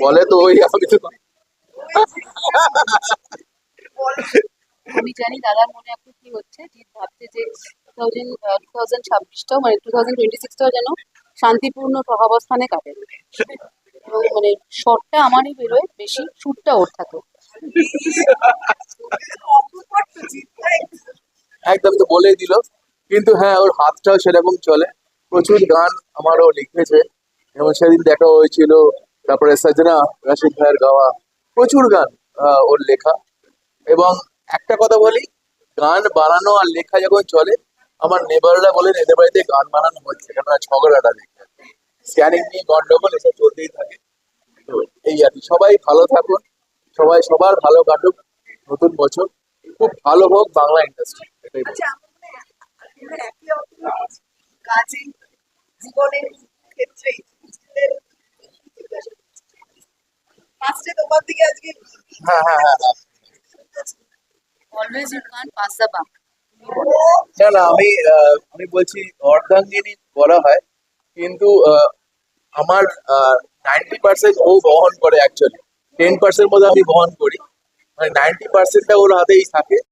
বলে তো ওই আমি তো আমি জানি দাদার মনে এখন কি হচ্ছে জিৎ ভাবছে যে টু থাউজেন্ড টু থাউজেন্ড ছাব্বিশটাও মানে টু থাউজেন্ড টোয়েন্টি সিক্সটাও যেন শান্তিপূর্ণ সহাবস্থানে কাটে। এবং মানে শর্টটা আমারই বেরোয় বেশি শুটটা ওর থাকে। একদম তো বলেই দিল। কিন্তু হ্যাঁ ওর হাতটাও সেরকম চলে। প্রচুর গান আমারও লিখেছে। এবং সেদিন দেখা হয়েছিল তারপরে সজনা রাশিদ ভাইয়ের গাওয়া, প্রচুর গান ওর লেখা। এবং একটা কথা বলি, গান বানানো আর লেখা যখন চলে, আমার নেবাররা বলেন, এদের বাড়িতে গান বানানো হচ্ছে কেননা ঝগড়াটা দেখে স্ক্যানিং নিয়ে গন্ডগোল, এসব চলতেই থাকে। এই আর কি। সবাই ভালো থাকুন। সবাই সবার ভালো কাটুক। নতুন বছর। খুব ভালো হোক বাংলা ইন্ডাস্ট্রি এটাই বলব। আচ্ছা ফার্স্টে তোমার দিকে আজকে হ্যাঁ হ্যাঁ হ্যাঁ হ্যাঁ always you can pass the buck না না আমি আহ, আমি বলছি অর্ধাঙ্গিনী বলা হয় কিন্তু আহ, আমার নাইনটি পার্সেন্ট ও বহন করে অ্যাকচুয়ালি টেন পার্সেন্ট মধ্যে আমি বহন করি মানে নাইনটি পার্সেন্টটা ওর হাতেই থাকে